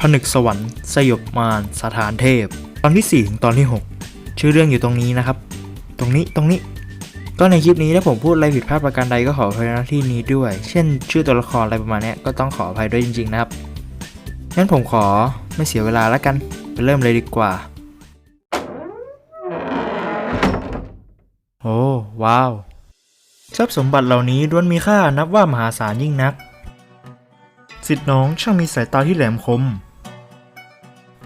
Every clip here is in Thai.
ผนึกสวรรค์สยบมารสถานเทพ ตอนที่ 4 ถึงตอนที่ 6 ชื่อเรื่องอยู่ตรงนี้นะครับ ตรงนี้ตรงนี้ ก็ในคลิปนี้ถ้าผมพูดอะไรผิดพลาดประการใดก็ขออภัยณที่นี้ด้วย เช่น ชื่อตัวละครอะไรประมาณนี้ก็ต้องขออภัยด้วยจริง ๆ นะครับงั้นผมขอไม่เสียเวลาแล้วกันไปเริ่มเลยดีกว่า โอ้ว้าวทรัพย์สมบัติเหล่านี้ล้วนมีค่านับว่ามหาศาลยิ่งนัก สิทธิ์น้องช่างมีสายตาที่แหลมคม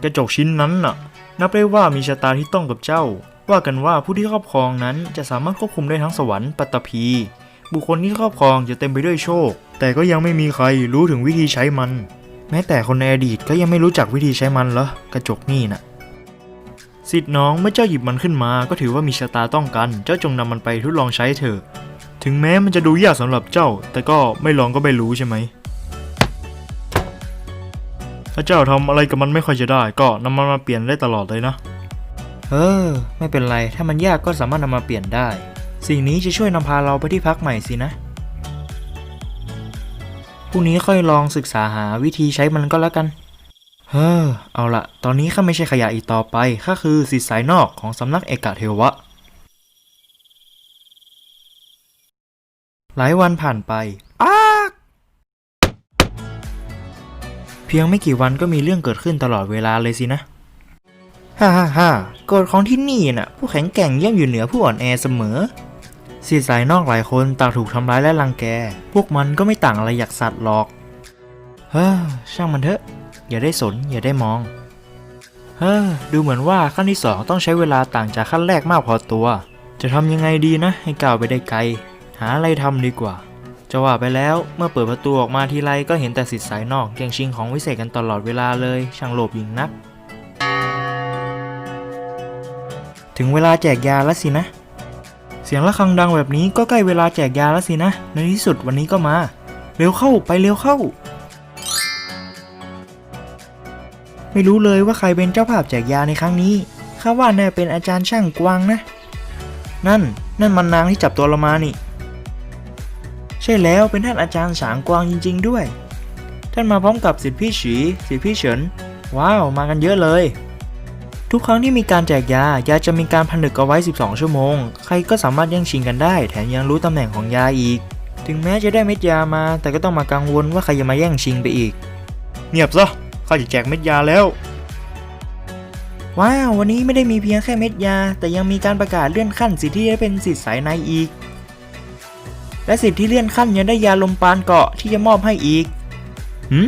กระจกชิ้นนั้นน่ะ นับได้ว่ามีชะตาที่ต้องกับเจ้า ว่ากันว่าผู้ที่ครอบครองนั้นจะสามารถควบคุมได้ทั้งสวรรค์ปัตตภีบุคคลที่ครอบครองจะเต็มไปด้วยโชค แต่ก็ยังไม่มีใครรู้ถึงวิธีใช้มัน แม้แต่คนในอดีตก็ยังไม่รู้จักวิธีใช้มันเหรอกระจกนี่น่ะสิทธิ์น้องเมื่อเจ้าหยิบมันขึ้นมา ก็ถือว่ามีชะตาต้องกัน เจ้าจงนำมันไปทดลองใช้เถอะ ถึงแม้มันจะดูยากสำหรับเจ้า แต่ก็ไม่ลองก็ไม่รู้ใช่ไหม ถ้าเจ้าทำอะไรกับมันไม่ค่อยจะได้ ก็นำมันมาเปลี่ยนได้ตลอดเลยนะ เออ ไม่เป็นไร ถ้ามันยากก็สามารถนำมาเปลี่ยนได้ สิ่งนี้จะช่วยนำพาเราไปที่พักใหม่สินะพรุ่งนี้ค่อยลองศึกษาหาวิธีใช้มันก็แล้วกัน เฮ้อ เอาละ ตอนนี้ข้าไม่ใช่ขยะอีกต่อไป ข้าคือสิทธิสายนอกของสำนักเอกเทวะ หลายวันผ่านไป พียงไม่กี่วันก็มีเรื่องเกิดขึ้นตลอดเวลาเลยสินะ ฮ่าฮ่าฮ่ากฎของที่นี่น่ะ ผู้แข็งแกร่งย่อมอยู่เหนือผู้อ่อนแอเสมอสิทธิสายนอกหลายคนต่างถูกทำร้ายและรังแก พวกมันก็ไม่ต่างอะไรจากสัตว์หรอก เฮ้อ ช่างมันเถอะ อย่าได้สน อย่าได้มอง เฮ้อ ดูเหมือนว่าขั้นที่สองต้องใช้เวลาต่างจากขั้นแรกมากพอตัว จะทำยังไงดีนะ ให้ก้าวไปได้ไกล หาอะไรทำดีกว่า จะว่าไปแล้วเมื่อเปิดประตูออกมาทีไรก็เห็นแต่สิทธิ์สายนอกแย่งชิงของวิเศษกันตลอดเวลาเลย ช่างโลภยิ่งนัก ถึงเวลาแจกยาแล้วสินะ เสียงะระฆังดังแบบนี้ก็ใกล้เวลาแจกยาแล้วสินะ ในที่สุดวันนี้ก็มา เร็วเข้าไปเร็วเข้า ไม่รู้เลยว่าใครเป็นเจ้าภาพแจกยาในครั้งนี้ข้าว่าน่าเป็นอาจารย์ช่างกวางนะ นั่น นั่นมันนางที่จับตัวเรามานี่ ใช่แล้วเป็นท่านอาจารย์สางกวางจริง ๆ ด้วย ท่านมาพร้อมกับสิทธิพี่ฉีสิทธิพี่เฉิน ว้าว มากันเยอะเลย ทุกครั้งที่มีการแจกยา ยาจะมีการผนึกเอาไว้ 12 ชั่วโมง ใครก็สามารถแย่งชิงกันได้ แถมยังรู้ตำแหน่งของยาอีก ถึงแม้จะได้เม็ดยามา แต่ก็ต้องมากังวลว่าใครจะมาแย่งชิงไปอีก เงียบซะข้าจะแจกเม็ดยาแล้วว้าว วันนี้ไม่ได้มีเพียงแค่เม็ดยา แต่ยังมีการประกาศเลื่อนขั้นสิทธิที่ได้เป็นสิทธิสายในอีก และสิทธิ์ที่เลื่อนขั้นยังได้ยาลมปานเกาะที่จะมอบให้อีกหืม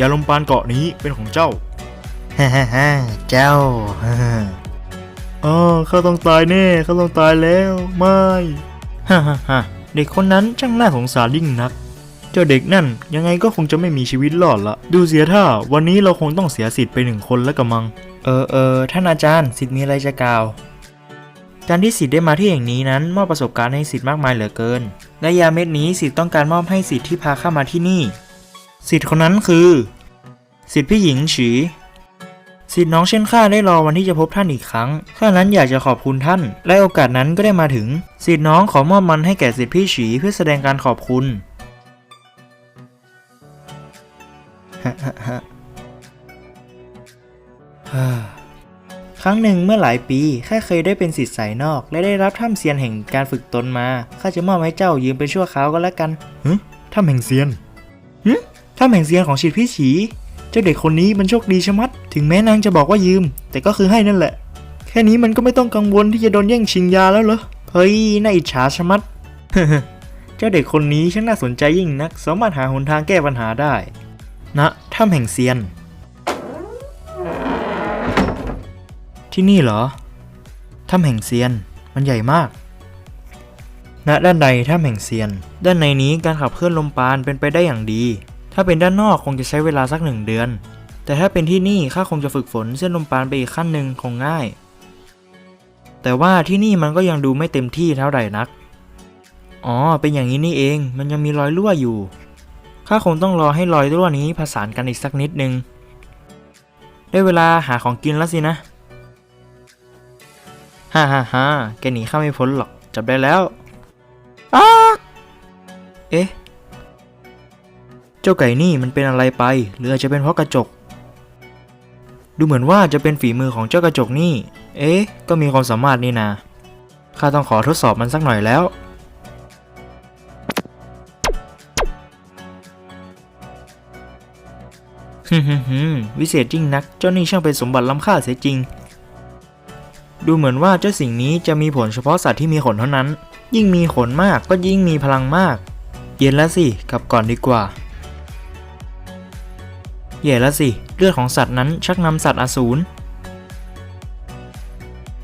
ยาลมปานเกาะนี้เป็นของเจ้าฮ่าฮ่าฮ่าเจ้าฮ่าฮ่าอ๋อข้าต้องตายแน่ข้าต้องตายแล้วไม่ฮ่าฮ่าฮ่าเด็กคนนั้นช่างน่าสงสารยิ่งนัก เจ้าเด็กนั่นยังไงก็คงจะไม่มีชีวิตรอดละ ดูเสียท่า วันนี้เราคงต้องเสียสิทธิ์ไปหนึ่งคนแล้วกระมัง เออเออท่านอาจารย์สิทธิ์มีอะไรจะกล่าว การที่สิทธิ์ได้มาที่แห่งนี้นั้นมอบประสบการณ์ให้สิทธิ์มากมายเหลือเกิน และยาเม็ดนี้สิทธิ์ต้องการมอบให้สิทธิ์ที่พาเข้ามาที่นี่ สิทธิ์คนนั้นคือ สิทธิ์พี่หญิงฉีสิทธิ์น้องเช่นข้าได้รอวันที่จะพบท่านอีกครั้ง ข้านั้นอยากจะขอบคุณท่าน และโอกาสนั้นก็ได้มาถึง สิทธิ์น้องขอมอบมันให้แก่สิทธิ์พี่ฉีเพื่อแสดงการขอบคุณฮะฮะฮะฮ่า รั้งหนึ่งเมื่อหลายปีข้าเคยได้เป็นสิทธิ์สายนอก และได้รับถ้ำเซียนแห่งการฝึกตนมาข้าจะมอบให้เจ้ายืมเป็นชั่วคราวก็แล้วกันฮึถ้ำแห่งเซียนฮึถ้ำแห่งเซียนของสิทธิ์พี่ฉีเจ้าเด็กคนนี้มันโชคดีชะมัด ถึงแม้นางจะบอกว่ายืม แต่ก็คือให้นั่นแหละ แค่นี้มันก็ไม่ต้องกังวลที่จะโดนแย่งชิงยาแล้วเหรอเฮ้ยน่าอิจฉาชะมัดเจ้าเด็กคนนี้ช่างน่าสนใจยิ่งนัก สามารถหาหนทางแก้ปัญหาได้ณถ้ำแห่งเซียน ที่นี่เหรอ ถ้ำแห่งเซียน มันใหญ่มาก ณ ด้านในถ้ำแห่งเซียน ด้านในนี้การขับเคลื่อนลมปานเป็นไปได้อย่างดี ถ้าเป็นด้านนอกคงจะใช้เวลาสักหนึ่งเดือน แต่ถ้าเป็นที่นี่ข้าคงจะฝึกฝนเส้นลมปานไปอีกขั้นหนึ่งคงง่าย แต่ว่าที่นี่มันก็ยังดูไม่เต็มที่เท่าไหร่นัก อ๋อ เป็นอย่างนี้นี่เอง มันยังมีรอยรั่วอยู่ข้าคงต้องรอให้รอยรั่วนี้ผสานกันอีกสักนิดนึง ได้เวลาหาของกินแล้วสินะ ฮ่าฮ่าฮ่าแกหนีข้าไม่พ้นหรอก จับได้แล้วอ้าเอ๊ะ เจ้าไก่นี่มันเป็นอะไรไป หรืออาจจะเป็นเพราะกระจก ดูเหมือนว่าจะเป็นฝีมือของเจ้ากระจกนี่ เอ๊ะ ก็มีความสามารถนี่นา ข้าต้องขอทดสอบมันสักหน่อยแล้วฮึมฮึมวิเศษจริงนัก เจ้านี่ช่างเป็นสมบัติล้ำค่าเสียจริง ดูเหมือนว่าเจ้าสิ่งนี้จะมีผลเฉพาะสัตว์ที่มีขนเท่านั้น ยิ่งมีขนมากก็ยิ่งมีพลังมาก เย็นแล้วสิกลับก่อนดีกว่าแย่แล้วสิ เลือดของสัตว์นั้นชักนำสัตว์อสูร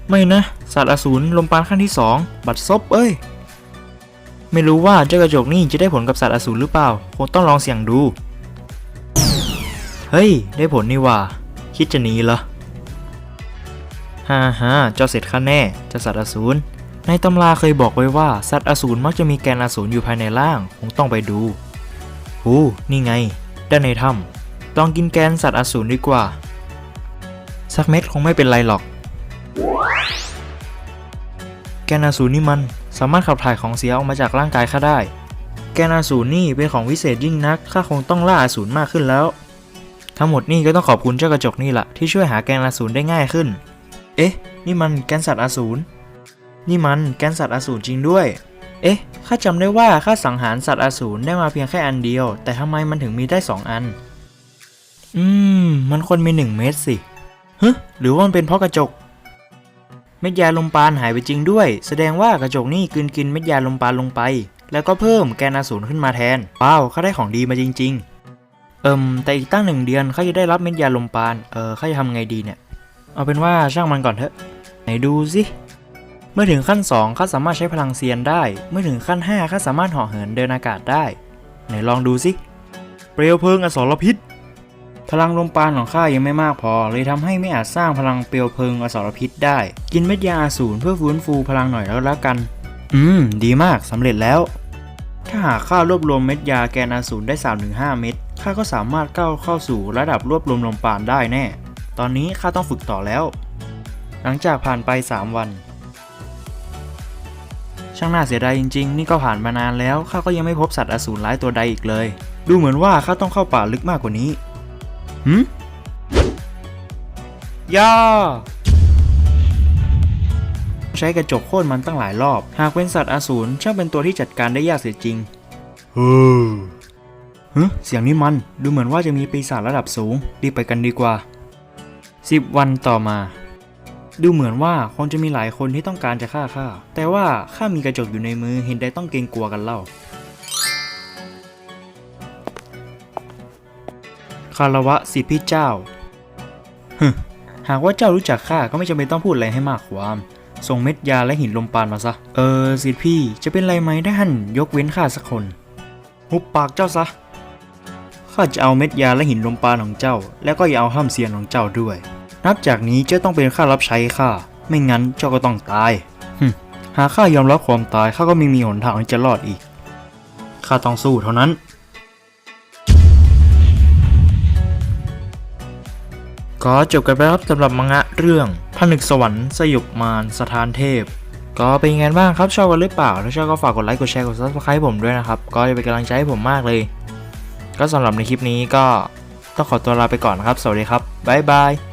ไม่นะ สัตว์อสูรลมปานขั้นที่สองบัดซบเอ้ย ไม่รู้ว่าเจ้ากระจกนี่จะได้ผลกับสัตว์อสูรหรือเปล่า คงต้องลองเสี่ยงดู เฮ้ย ได้ผลนี่ว่า คิดจะหนีเหรอ ฮ่าฮ่าเจ้าเสร็จข้าแน่เจ้าสัตว์อสูรในตำราเคยบอกไว้ว่าสัตว์อสูรมักจะมีแกนอสูรอยู่ภายในร่างคงต้องไปดูหูนี่ไง ด้านในถ้ำลองกินแกนสัตว์อสูรดีกว่า สักเม็ดคงไม่เป็นไรหรอก แกนอสูรนี่มันสามารถขับถ่ายของเสียออกมาจากร่างกายข้าได้ แกนอสูรนี่เป็นของวิเศษยิ่งนักข้าคงต้องล่าอสูรมากขึ้นแล้ว ทั้งหมดนี่ก็ต้องขอบคุณเจ้ากระจกนี่แหละที่ช่วยหาแกนอสูรได้ง่ายขึ้น เอ๊ะ นี่มันแกนสัตว์อสูร นี่มันแกนสัตว์อสูรจริงด้วย เอ๊ะ ข้าจำได้ว่าข้าสังหารสัตว์อสูรได้มาเพียงแค่อันเดียว แต่ทำไมมันถึงมีได้สองอัน อืม มันควรมีหนึ่งเม็ดสิฮึหรือว่ามันเป็นเพราะกระจก เม็ดยาลมปานหายไปจริงด้วย แสดงว่ากระจกนี่กลืนกินเม็ดยาลมปานลงไป แล้วก็เพิ่มแกนอสูรขึ้นมาแทนว้าวข้าได้ของดีมาจริง ๆ เอิมแต่อีกตั้งหนึ่งเดือนข้าจะได้รับเม็ดยาลมปาน เออข้าจะทำไงดีเนี่ย เอาเป็นว่าช่างมันก่อนเถอะ ไหนดูสิเมื่อถึงขั้น 2 ข้าสามารถใช้พลังเซียนได้ เมื่อถึงขั้น 5 ข้าสามารถเหาะเหินเดินอากาศได้ ไหนลองดูสิ เปลวเพลิงอสรพิษ พลังลมปานของข้ายังไม่มากพอ เลยทำให้ไม่อาจสร้างพลังเปลวเพลิงอสรพิษได้ กินเม็ดยาอสูรเพื่อฟื้นฟูพลังหน่อยแล้วแล้วกัน อืม ดีมากสำเร็จแล้ว ถ้าหากข้ารวบรวมเม็ดยาแกนอสูรได้3-5 เม็ด ข้าก็สามารถก้าวเข้าสู่ระดับรวบรวมลมปานได้แน่ ตอนนี้ข้าต้องฝึกต่อแล้ว หลังจากผ่านไป 3 วัน ช่างน่าเสียดายจริงๆ นี่ก็ผ่านมานานแล้วข้าก็ยังไม่พบสัตว์อสูรร้ายตัวใดอีกเลย ดูเหมือนว่าข้าต้องเข้าป่าลึกมากกว่านี้หืมย่าใช้กระจกโค่นมันตั้งหลายรอบ หากเป็นสัตว์อสูรช่างเป็นตัวที่จัดการได้ยากเสียจริงเฮ้อฮึเสียงนี้มัน ดูเหมือนว่าจะมีปีศาจระดับสูง รีบไปกันดีกว่า 10 วันต่อมา ดูเหมือนว่าคงจะมีหลายคนที่ต้องการจะฆ่าข้า แต่ว่าข้ามีกระจกอยู่ในมือเห็นได้ต้องเกรงกลัวกันเล่าคารวะสิพี่เจ้าฮึหากว่าเจ้ารู้จักข้าก็ไม่จำเป็นต้องพูดอะไรให้มากความส่งเม็ดยาและหินลมปานมาซะ เออสิพี่จะเป็นไรไหมท่านยกเว้นข้าสักคน หุบปากเจ้าซะ ข้าจะเอาเม็ดยาและหินลมปานของเจ้า แล้วก็อย่าเอาห้ามเสียนของเจ้าด้วย นับจากนี้เจ้าต้องเป็นข้ารับใช้ข้า ไม่งั้นเจ้าก็ต้องตายหึหากข้ายอมรับความตายข้าก็ไม่มีหนทางที่จะรอดอีกข้าต้องสู้เท่านั้น ก็จบกันไปครับสำหรับมังงะเรื่องผนึกสวรรค์สยบมารสถานเทพ ก็เป็นยังไงบ้างครับชอบกันหรือเปล่า ถ้าชอบก็ฝากกดไลค์กดแชร์กด subscribe ผมด้วยนะครับ ก็จะเป็นกำลังใจให้ผมมากเลย ก็สำหรับในคลิปนี้ก็ต้องขอตัวลาไปก่อนนะครับ สวัสดีครับ บ๊ายบาย